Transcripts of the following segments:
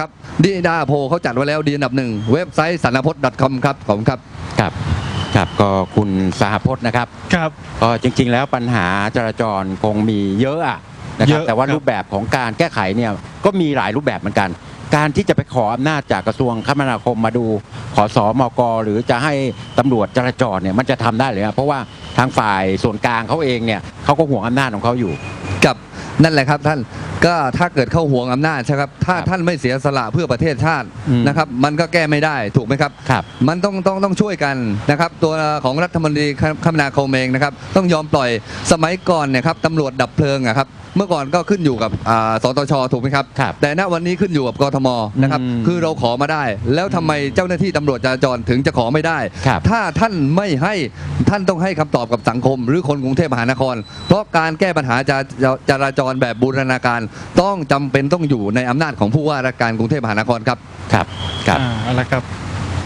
ครับดีดาโพลเขาจัดไว้แล้วดีอันดับหนึ่งเว็บไซต์สารพจน์ .com ครับขอบคุณครับ ครับครับก็คุณสหพจน์นะครับครับ ก็จริง ๆ แล้วปัญหาจราจรคงมีเยอะอะนะคเยรับอะแต่ว่าครับ รูปแบบของการแก้ไขเนี่ยก็มีหลายรูปแบบเหมือนกัน การที่จะไปขออำนาจจากกระทรวงคมนาคมมาดู ขอสอมกหรือจะให้ตำรวจจราจรเนี่ยมันจะทำได้เลยครับเพราะว่าทางฝ่ายส่วนกลางเขาเองเนี่ยเขาก็ห่วงอำนาจของเขาอยู่ กับนั่นแหละครับท่าน ก็ถ้าเกิดเข้าห่วงอำนาจใช่ครับ ถ้าครับท่านไม่เสียสละเพื่อประเทศชาติอืมนะครับ มันก็แก้ไม่ได้ถูกไหมครับ ครับมันต้องต้องต้องช่วยกันนะครับ ตัวของรัฐมนตรีคมนาคมเองนะครับ ต้องยอมปล่อยสมัยก่อนเนี่ยครับตำรวจดับเพลิงอะครับ เมื่อก่อนก็ขึ้นอยู่กับอ่าสตชถูกไหมครับ ครับแต่ณวันนี้ขึ้นอยู่กับกทมนะครับ อืมคือเราขอมาได้ แล้วทำไมเจ้าหน้าที่ตำรวจจราจรถึงจะขอไม่ได้ ครับ ถ้าท่านไม่ให้ท่านต้องให้คำตอบกับสังคม หรือคนกรุงเทพมหานคร เพราะการแก้ปัญหาจราจราจรแบบบูรณาการต้องจำเป็นต้องอยู่ในอำนาจของผู้ว่าราชการกรุงเทพมหานครครับ ครับครับ อ่าเอาละครับ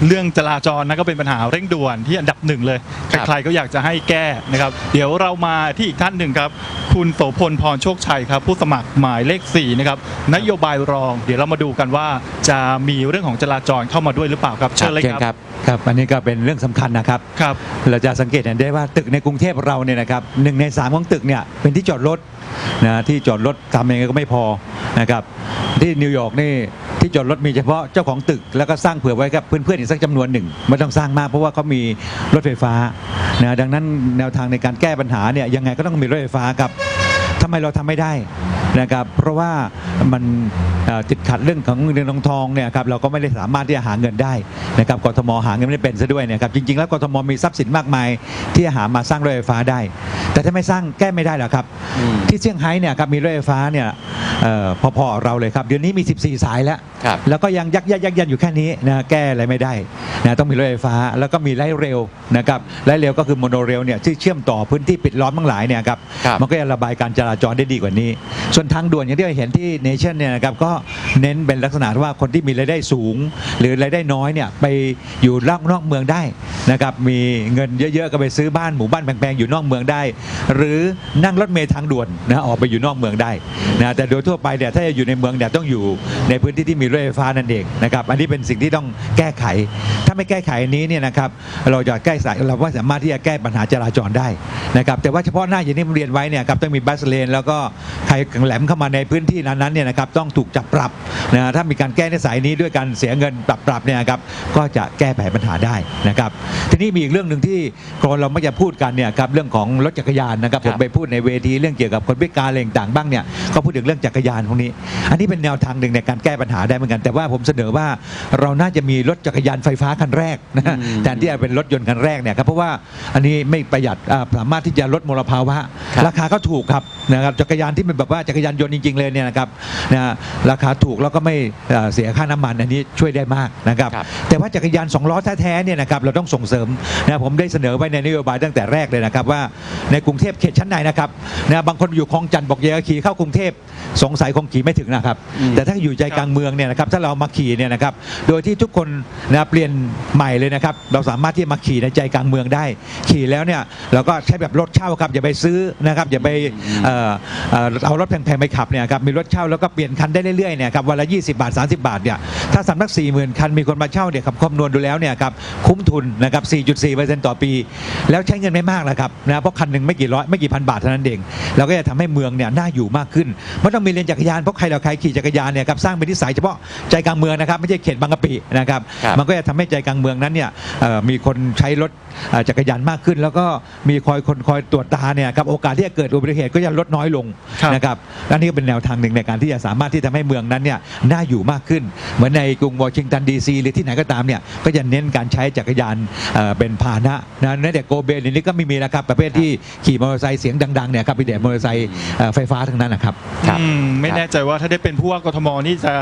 เรื่องจราจรนะก็เป็นปัญหาเร่งด่วนที่อันดับหนึ่งเลย ครับใครๆก็อยากจะให้แก้นะครับ เดี๋ยวเรามาที่อีกท่านหนึ่งครับ คุณโสพลพรโชคชัยครับ ผู้สมัครหมายเลข4นะครับนโยบายรอง เดี๋ยวเรามาดูกันว่าจะมีเรื่องของจราจรเข้ามาด้วยหรือเปล่าครับเชิญเลยครับ ครับครับอันนี้ก็เป็นเรื่องสำคัญนะครับ ครับ เราจะสังเกตเห็นได้ว่าตึกในกรุงเทพเราเนี่ยนะครับหนึ่งในสามของตึกเนี่ยเป็นที่จอดรถ นะที่จอดรถทำยังไงก็ไม่พอนะครับที่นิวยอร์กนี่ที่จอดรถมีเฉพาะเจ้าของตึก แล้วก็สร้างเผื่อไว้กับเพื่อนๆอีกสักจำนวนหนึ่งไม่ต้องสร้างมากเพราะว่าเขามีรถไฟฟ้านะดังนั้นแนวทางในการแก้ปัญหาเนี่ยยังไงก็ต้องมีรถไฟฟ้าครับทำไมเราทำไม่ได้นะครับเพราะว่ามัน ติดขัดเรื่องของเงินทองทองเนี่ยครับเราก็ไม่ได้สามารถที่จะหาเงินได้นะครับกทมหาเงินไม่ได้เป็นซะด้วยเนะครับจริงๆแล้วกทมมีทรัพย์สินมากมาย ที่จะหามาสร้างรถไฟฟ้าได้ แต่ถ้าไม่สร้างแก้ไม่ได้หรอกครับอืมที่เซี่ยงไฮ้เนี่ยครับมีรถไฟฟ้าเนี่ยเอ่อพอๆเราเลยครับเดี๋ยวนี้มี 14 สายแล้วครับแล้วก็ยังยักยักยักยันอยู่แค่นี้นะแก้อะไรไม่ได้นะต้องมีรถไฟฟ้าแล้วก็มีไล่เร็วนะครับไล่เร็วก็คือโมโนเรลเนี่ยที่เชื่อมต่อพื้นที่ปิดล้อมทั้งหลายเนี่ยครับครับมันก็จะระบายการจราจรได้ดีกว่านี้ ส่วนทางด่วนอย่างที่เราเห็นที่เนชั่นเนี่ยนะครับก็เน้นเป็นลักษณะว่าคนที่มีรายได้สูง หรือรายได้น้อยเนี่ยไปอยู่นอกนอกเมืองได้นะครับมีเงินเยอะๆก็ไปซื้อบ้านหมู่บ้านแพงๆอยู่นอกเมืองได้ หรือนั่งรถเมล์ทางด่วนนะออกไปอยู่นอกเมืองได้นะแต่โดยทั่วไปเนี่ยถ้าจะอยู่ในเมืองเนี่ยต้องอยู่ในพื้นที่ที่มีรถไฟฟ้านั่นเองนะครับอันนี้เป็นสิ่งที่ต้องแก้ไข ถ้าไม่แก้ไขอันนี้เนี่ยนะครับเราจะแก้ไขเราก็สามารถที่จะแก้ปัญหาจราจรได้นะครับแต่ว่าเฉพาะหน้าอย่างที่ผมเรียนไว้เนี่ยครับต้องมีบัสเลน แล้วก็ใครแหลมเข้ามาในพื้นที่นั้นๆเนี่ยนะครับต้องถูกจับปรับนะถ้ามีการแก้ในสายนี้ด้วยการเสียเงินปรับปรับเนี่ยครับก็จะแก้ไขปัญหาได้นะครับทีนี้มีอีกเรื่องหนึ่งที่คนเราไม่จะพูดกันเนี่ยครับเรื่องของรถจักรยานนะครับคผรับมไปพูดในเวทีเรื่องเกี่ยวกับคนพิการอะไรต่างๆบ้างเนี่ยเขาพูดถึงเรื่องจักรยานพวกนี้ อันนี้เป็นแนวทางหนึ่งในการแก้ปัญหาได้เหมือนกันแต่ว่าผมเสนอว่าเราน่าจะมีรถจักรยานไฟฟ้าคันแรกนะฮะอืมแทนที่จะเป็นรถยนต์คันแรกเนี่ยครับเพราะว่าอันนี้ไม่ประหยัดอ่าสามารถที่จะลดมลภาวะครับราคาก็ถูกครับนะครับจักรยานที่เป็นแบบว่าจักรยานยนต์จริงๆเลยเนี่ยนะครับนะราคาถูกแล้วก็ไม่เอ่อเสียค่าน้ำมันอันนี้ช่วยได้มากนะครับครับแต่ว่าจักรยานสองล้อแท้ๆเนี่ยนะครับเราต้องส่งเสริมนะผมได้เสนอไว้ในนโยบายตั้งแต่แรกเลยนะครับว่าในกรุงเทพเขตชั้นในนะครับนะบางคนอยู่คลองจันทร์บอกอยากจะขี่เข้ากรุงเทพสงสัยคงขี่ไม่ถึงนะครับอืมแต่ถ้าอยู่ใจกลางเมืองเนี่ยนะครับถ้าเรามาขี่เนี่ยนะครับโดยที่ทุกคนนะเปลี่ยนใหม่เลยนะครับเราสามารถที่จะมาขี่ในใจกลางเมืองได้ ขี่แล้วเนี่ยเราก็ใช้แบบรถเช่าครับอย่าไปซื้อนะครับอย่าไปเอ่อเอ่อเอารถแพงๆไปขับเนี่ยครับมีรถเช่าแล้วก็เปลี่ยนคันได้เรื่อยๆเนี่ยครับวันละ 20 บาท 30 บาทเนี่ยถ้าสำนัก 4 0,000 คันมีคนมาเช่าเนี่ยครับคำนวณดูแล้วเนี่ยครับคุ้มทุนนะครับ 4.4%ต่อปี แล้วใช้เงินไม่มากนะครับนะเพราะคันหนึ่งไม่กี่ร้อยไม่กี่พันบาทเท่านั้นเองเราก็จะทำให้เมืองเนี่ยน่าอยู่มากขึ้นไม่ต้องมีเลนจักรยานเพราะใครเราใครขี่จักรยานเนี่ยครับสร้างเป็นนิสัยเฉพาะใจกลางเมืองนะครับไม่ใช่เขตบางกะปินะครับครับ มันก็จะทำให้ใจกลางเมืองนั้นเนี่ยเอ่อมีคนใช้รถเอ่อจักรยานมากขึ้น แล้วก็มีคอยคนคอยตรวจตาเนี่ยครับโอกาสที่จะเกิดอุบัติเหตุก็จะลดน้อยลงครับ นะครับและนี่ก็เป็นแนวทางหนึ่งในการที่จะสามารถที่ทำให้เมืองนั้นเนี่ยน่าอยู่มากขึ้น เหมือนในกรุงวอชิงตันดีซีหรือที่ไหนก็ตามเนี่ยก็จะเน้นการใช้จักรยานเอ่อเป็นพาหนะนะนั่นแต่โกเบลนี่ก็ไม่มีแล้วครับประเภทที่ขี่มอเตอร์ไซค์เสียงดังๆเนี่ยครับมีแต่มอเตอร์ไซค์เอ่อไฟฟ้าทั้งนั้นนะครับครับอืมไม่แน่ใจว่าถ้าได้เป็นผู้ว่ากทมนี่จะ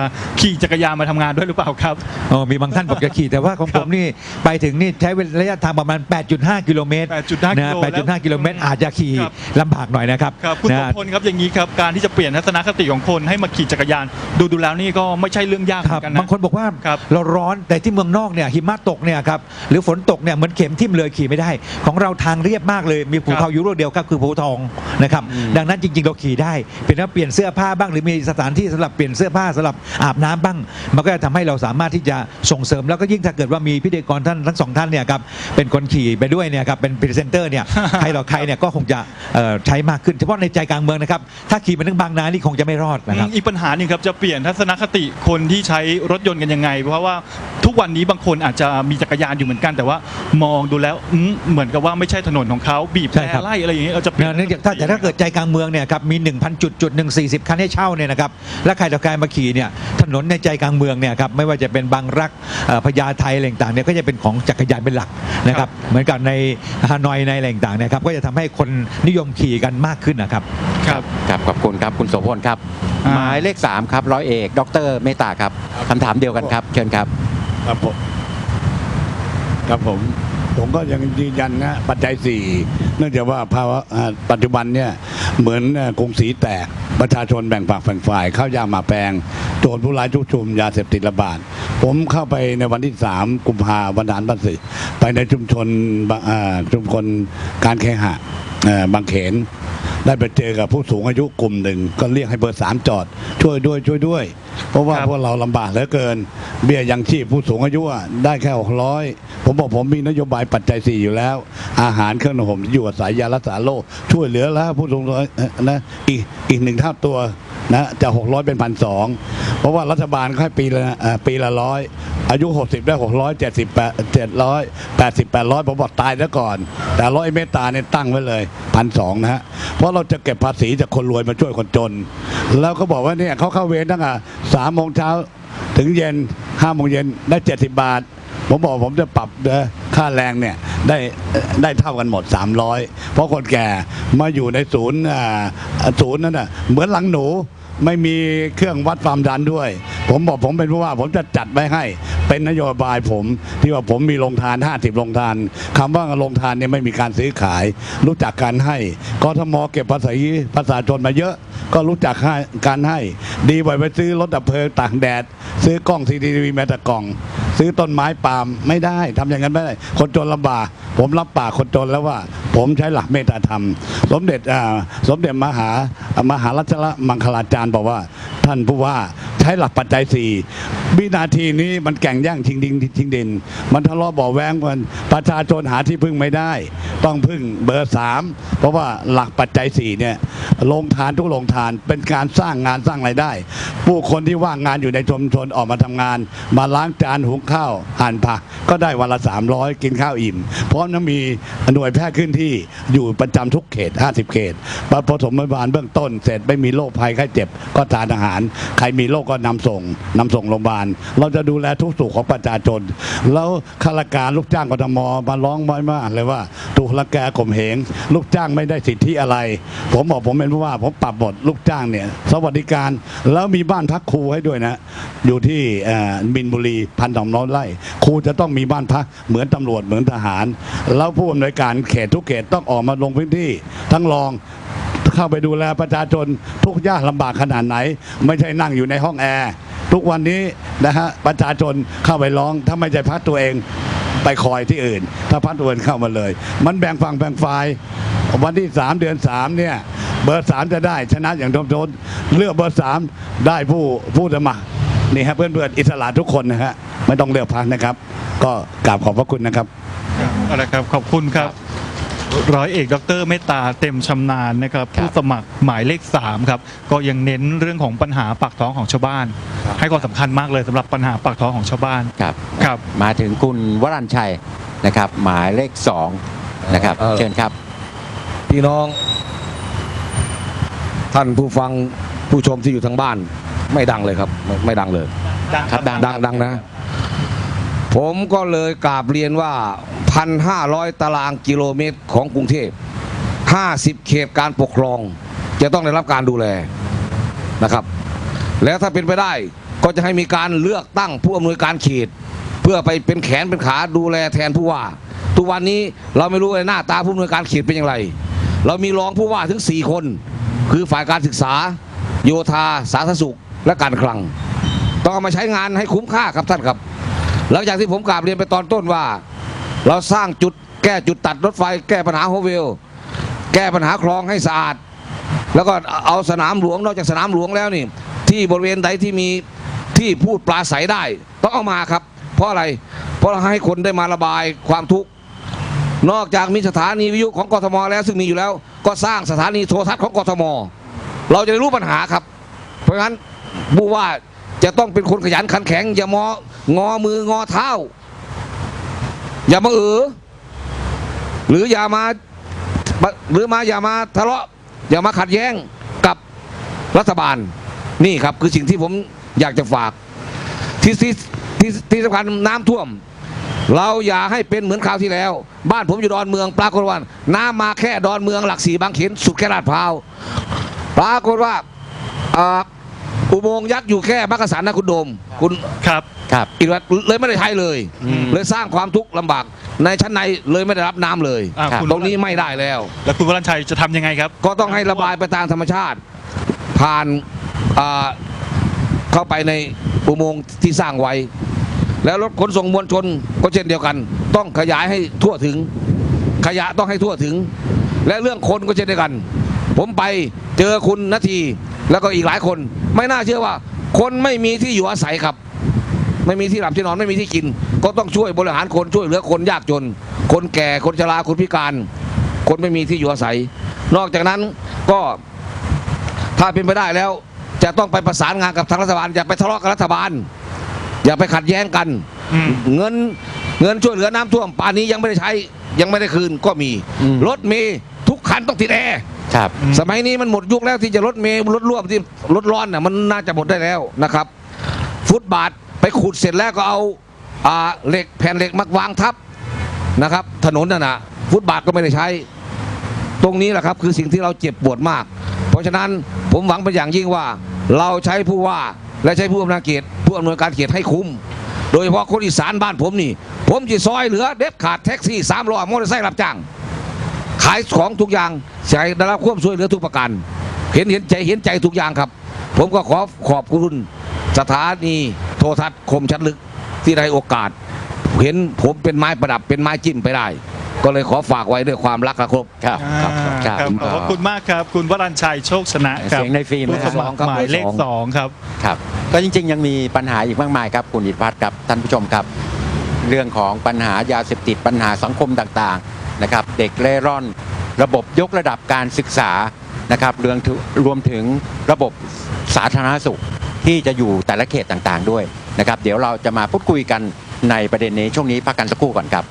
ขี่จักรยานมาทำงานด้วยหรือเปล่าครับอ๋อมีบางท่านบอกจะขี่แต่ว่าของคผรับมนี่ไปถึงนี่ใช้ระยะทางประมาณ 8.5 กิโลเมตร8.5นะกิโลแล้ว8.5กิโลเมตรอาจจะขี่ครับลำบากหน่อยนะครับครับคุณนะโสพลครับอย่างนี้ครับการที่จะเปลี่ยนทัศนคติของคนให้มาขี่จักรยานดูดูแล้วนี่ก็ไม่ใช่เรื่องยากเหคมืรัอบนกันนะางคนบอกว่าครับเราร้อนแต่ที่เมืองนอกเนี่ยหิมะตกเนี่ยครับหรือฝนตกเนี่ยเหมือนเข็มทิ่มเลยขี่ไม่ได้ ของเราทางเรียบมากเลยมีภูครับเขาอยู่ลูกเดียวครับคือภูทองนะครับดังนั้นจริงๆ เราขี่ได้เป็นว่าเปลี่ยนเสื้อผ้าบ้างหรือมีสถานที่สำหรับเปลี่ยนเสื้อผ้าสำหรับอาบน้ำบ้าง มันก็จะทำให้เราสามารถที่จะส่งเสริมแล้วก็ยิ่งถ้าเกิดว่ามีพิธีกรท่านทั้งสองท่านเนี่ยครับเป็นคนขี่ไปด้วยเนี่ยครับเป็นพรีเซนเตอร์เนี่ย ใครต่อใครเนี่ยก็คงจะเอ่อใช้มากขึ้นเฉพาะในใจกลางเมืองนะครับถ้าขี่ไปถึงบางนานี่คงจะไม่รอดนะครับ อืมอีกปัญหาหนึ่งครับจะเปลี่ยนทัศนคติคนที่ใช้รถยนต์กันยังไง เพราะว่าทุกวันนี้บางคนอาจจะมีจักรยานอยู่เหมือนกัน แต่ว่ามองดูแล้วอืมเหมือนกับว่าไม่ใช่ถนนของเขาบีบใช่แตรครับ ไล่อะไรอย่างเงี้ยเราจะเปลี่ยน เนื่องจากถ้าแต่ถ้าเกิดใจกลางเมืองเนี่ยครับมี 1,000 จุดจุดหนึ่งสี่สิบคันให้เช่าเนี่ยนะครับและใครต่อใครมาขี่เนี่ยถนนในใจกลางเมืองเนี่ยครับไม่ว่าจะเป็นบางรักเอ่อพญาไทอะไรต่างๆเนี่ยก็จะเป็นของจักรยานเป็นหลักนะครับเหมือนกับในฮานอยในอะไรต่างๆเนะครับก็จะทำให้คนนิยมขี่กันมากขึ้นนะครับ ครับ ครับขอบคุณครับคุณโสพลครับอ่า หมายเลข3ครับร้อยเอกดรเมตตาครับคำถามเดียวกันครับ เชิญครับ ครับผมครับผม ผมก็ยังยืนยันนะปัจจัยสี่เนื่องจากว่าภาวะอ่าปัจจุบันเนี่ยเหมือนเอ่อกรุงศรีแตกประชาชนแบ่งฝักแบ่งฝ่ายข้าวยากหมาแปลงโจรผู้ร้ายชุกชุมยาเสพติดระบาด ผมเข้าไปในวันที่สามกุมภาวันฐานบันสิไปในชุมชนบะอ่าชุมชนการเคหะเอ่อบางเขน ได้ไปเจอกับผู้สูงอายุกลุ่มหนึ่งก็เรียกให้เบอร์สามจอด ช่วยด้วยช่วยด้วย เพราะว่าครับ พวกเราลำบากเหลือเกิน เบี้ยยังชีพผู้สูงอายุอะได้แค่หกร้อยผมบอกผมมีนโยบายปัจจัยสี่อยู่แล้ว อาหารเครื่องนุ่งห่มที่อยู่อาศัยยารักษาโรคช่วยเหลือแล้วผู้สูงอายุนะอีกอีกหนึ่งเท่าตัวนะจะหกร้อยเป็นพันสองเพราะว่ารัฐบาลเขาให้ปีละเอ่อปีละร้อย อายุ 60 ได้ 670 700 80 800ผมบอกตายซะก่อน แต่ร้อยเมตตาเนี่ยตั้งไว้เลยพันสองนะฮะ เพราะเราจะเก็บภาษีจากคนรวยมาช่วยคนจน แล้วก็บอกว่าเนี่ยเขาเข้าเวรตั้งแต่สามโมงเช้าถึงเย็นห้าโมงเย็นได้ 70 บาท ผมบอกผมจะปรับค่าแรงเนี่ยได้ได้เท่ากันหมด 300 เพราะคนแก่มาอยู่ในศูนย์ศูนย์นั่นน่ะเหมือนหลังหนู ไม่มีเครื่องวัดความดันด้วย ผมบอกผมเป็นผู้ว่าผมจะจัดไว้ให้ เป็นนโยบายผมที่ว่าผมมีโรงทาน 50โรงทานคำว่าโรงทานเนี่ยไม่มีการซื้อขาย รู้จักการให้กทมเก็บภาษีประชาชนมาเยอะ ก็รู้จักให้การให้ ดีกว่าไปซื้อรถดับเพลิงตากแดด ซื้อกล้องซีทีวีแม้แต่กล่อง ซื้อต้นไม้ปาล์มไม่ได้ทำอย่างนั้นไม่ได้ คนจนลำบาก ผมรับปากคนจนแล้วว่า ผมใช้หลักเมตตาธรรม สมเด็จสมเด็จมหามหารัชละมังคลาจารย์บอกว่า ท่านผู้ว่าใช้หลักปัจจัยสี่ วินาทีนี้มันแก่งแย่งชิงดินชิงดิน มันทะเลาะเบาะแวงกันประชาชนหาที่พึ่งไม่ได้ ต้องพึ่งเบอร์สามเพราะว่าหลักปัจจัยสี่เนี่ยลงทานทุกลงทานเป็นการสร้างงานสร้างรายได้ ผู้คนที่ว่างงานอยู่ในชุมชนออกมาทำงาน มาล้างจานหุงข้าวหั่นผัก ก็ได้วันละ 300 กินข้าวอิ่มเพราะนั้นมีหน่วยแพทย์ขึ้นที่อยู่ประจำทุกเขต 50 เขตปฐมพยาบาลเบื้องต้นเสร็จไม่มีโรคภัยไข้เจ็บก็ทานอาหาร ใครมีโรคก็นำส่งนำส่งโรงพยาบาลเราจะดูแลทุกสุขของประชาชน แล้วข้าราชการลูกจ้างกทมมาร้องไว้มากเลยว่าถูกละแกข่มเหงลูกจ้างไม่ได้สิทธิอะไร ผมบอกผมเป็นผู้ว่าผมปรับหมดลูกจ้างเนี่ยสวัสดิการแล้วมีบ้านพักครูให้ด้วยนะ อยู่ที่เอ่อมินบุรีพันสองร้อยไร่ครูจะต้องมีบ้านพักเหมือนตำรวจเหมือนทหาร แล้วผู้อำนวยการเขตทุกเขตต้องออกมาลงพื้นที่ทั้งรองเข้าไปดูแลประชาชนทุกยากลำบากขนาดไหน ไม่ใช่นั่งอยู่ในห้องแอร์ ทุกวันนี้นะฮะประชาชนเข้าไปร้อง ถ้าไม่ใช่พักตัวเองไปคอยที่อื่น ถ้าพักตัวเอื่นเข้ามาเลย มันแบ่งฝั่งแบ่งฝ่ายวันที่ 3 เดือน 3 เนี่ย เบอร์ 3 จะได้ชนะอย่างทมทนเลือกเบอร์ 3 ได้ผู้ผู้สมัครนี่ฮะเพื่อนเพื่อนๆอิสระทุกคนนะฮะไม่ต้องเลือกพักนะครับ ก็กราบขอบพระคุณนะครับเอาละครับขอบคุณครับ ร้อยเอกดรเมตตาเต็มชำนาญนะครับครับผู้สมัครหมายเลข3ครับก็ยังเน้นเรื่องของปัญหาปากท้องของชาวบ้าน ให้ความสำคัญมากเลยสำหรับปัญหาปากท้องของชาวบ้านครับครับมาถึงคุณวรัญชัยนะครับ หมายเลขสองนะครับเออเชิญครับ พี่น้อง ท่านผู้ฟังผู้ชมที่อยู่ทางบ้าน ไม่ดังเลยครับ ไม่ไม่ดังเลยครับดังดังดังนะ ผมก็เลยกราบเรียนว่า 1,500 ตารางกิโลเมตรของกรุงเทพ 50 เขตการปกครอง จะต้องได้รับการดูแลนะครับ แล้วถ้าเป็นไปได้ก็จะให้มีการเลือกตั้งผู้อำนวยการเขต เพื่อไปเป็นแขนเป็นขาดูแลแทนผู้ว่า ทุกวันนี้เราไม่รู้เลยหน้าตาผู้อำนวยการเขตเป็นอย่างไร เรามีรองผู้ว่าถึง 4 คน คือฝ่ายการศึกษา โยธา สาธารณสุข และการคลัง ต้องเอามาใช้งานให้คุ้มค่าครับท่านครับ หลังจากที่ผมกราบเรียนไปตอนต้นว่า เราสร้างจุดแก้จุดตัดรถไฟ แก้ปัญหาโฮเวล แก้ปัญหาคลองให้สะอาด แล้วก็เอาสนามหลวงนอกจากสนามหลวงแล้วนี่ ที่บริเวณใดที่มีที่พูดปลาใสได้ ต้องเอามาครับ เพราะอะไรเพราะให้คนได้มาระบายความทุกข์นอกจากมีสถานีวิทยุของกทมแล้วซึ่งมีอยู่แล้ว ก็สร้างสถานีโทรทัศน์ของกทม เราจะได้รู้ปัญหาครับ เพราะฉะนั้นผู้ว่าจะต้องเป็นคนขยันขันแข็งอย่ามองอมืองอเท้า อย่ามาเออหรืออย่ามาหรือมาอย่ามาทะเลาะ อย่ามาขัดแย้งกับรัฐบาล นี่ครับคือสิ่งที่ผมอยากจะฝาก ที่ที่ที่ที่สำคัญน้ำท่วม เราอย่าให้เป็นเหมือนคราวที่แล้ว บ้านผมอยู่ดอนเมืองปรากฏว่าน้ำมาแค่ดอนเมืองหลักสี่บางเขนสุดแค่ลาดพร้าวปรากฏว่า อ่าอุโมงค์ยักษ์อยู่แค่มักกะสันนะคุณโดม คุณครับ ครับอีกแล้วเลยไม่ได้ใช้เลย อืม เลยสร้างความทุกข์ลำบาก ในชั้นในเลยไม่ได้รับน้ำเลย อ่าคุณตรงนี้ไม่ได้แล้ว แล้วคุณวรัญชัยจะทำยังไงครับ ก็ต้องให้ระบายไปตามธรรมชาติ ผ่านอ่าเข้าไปในอุโมงค์ที่สร้างไว้ แล้วรถขนส่งมวลชนก็เช่นเดียวกัน ต้องขยายให้ทั่วถึง ขยะต้องให้ทั่วถึง และเรื่องคนก็เช่นเดียวกัน ผมไปเจอคุณนาที แล้วก็อีกหลายคนไม่น่าเชื่อว่า คนไม่มีที่อยู่อาศัยครับ ไม่มีที่หลับที่นอนไม่มีที่กิน ก็ต้องช่วยบริหารคนช่วยเหลือคนยากจน คนแก่คนชราคนพิการ คนไม่มีที่อยู่อาศัย นอกจากนั้นก็ถ้าเป็นไปได้แล้วจะต้องไปประสานงานกับทางรัฐบาลอย่าไปทะเลาะกับรัฐบาล อย่าไปขัดแย้งกันอืมเงินเงินช่วยเหลือน้ำท่วมป่านนี้ยังไม่ได้ใช้ยังไม่ได้คืนก็มีอืมรถเมย์ทุกคันต้องติดแอร์ ครับ สมัยนี้มันหมดยุคแล้วที่จะรถเมย์รถร่วมที่รถร้อนน่ะมันน่าจะหมดได้แล้วนะครับ ฟุตบาทไปขุดเสร็จแล้วก็เอาอ่าเหล็กแผ่นเหล็กมาวางทับนะครับ ถนนน่ะนะฟุตบาทก็ไม่ได้ใช้ ตรงนี้แหละครับคือสิ่งที่เราเจ็บปวดมาก เพราะฉะนั้นผมหวังเป็นอย่างยิ่งว่า เราใช้ผู้ว่าและใช้ผู้อำนวยการเขตผู้อำนวยการเขตให้คุ้ม โดยเฉพาะคนอีสานบ้านผมนี่ ผมจะซอยเหลือเด็ดขาดแท็กซี่สามล้อมอเตอร์ไซค์รับจ้าง ขายของทุกอย่างใช้ได้รับความช่วยเหลือทุกประการเห็นเห็นใจเห็นใจทุกอย่างครับ ผมก็ขอขอบคุณสถานีโทรทัศน์คมชัดลึกที่ได้โอกาส เห็นผมเป็นไม้ประดับเป็นไม้จิ้มไปได้ ก็เลยขอฝากไว้ด้วยความรักนะครับครับอ่าครับครับขอบพระคุณมากครับ คุณวรัญชัยโชคชนะครับเสียงในฟิล์มผู้นะสครับมัครหมายเลขสองครับครับก็จริง ๆ ยังมีปัญหาอีกมากมายครับคุณอิทธิพัฒน์ครับท่านผู้ชมครับ เรื่องของปัญหายาเสพติดปัญหาสังคมต่างๆ นะครับเด็กเร่ร่อน ระบบยกระดับการศึกษานะครับเรื่องรวมถึงระบบสาธารณสุขที่จะอยู่แต่ละเขตต่างๆด้วยนะครับ เดี๋ยวเราจะมาพูดคุยกันในประเด็นนี้ช่วงนี้พักกันสักครู่ก่อนครับ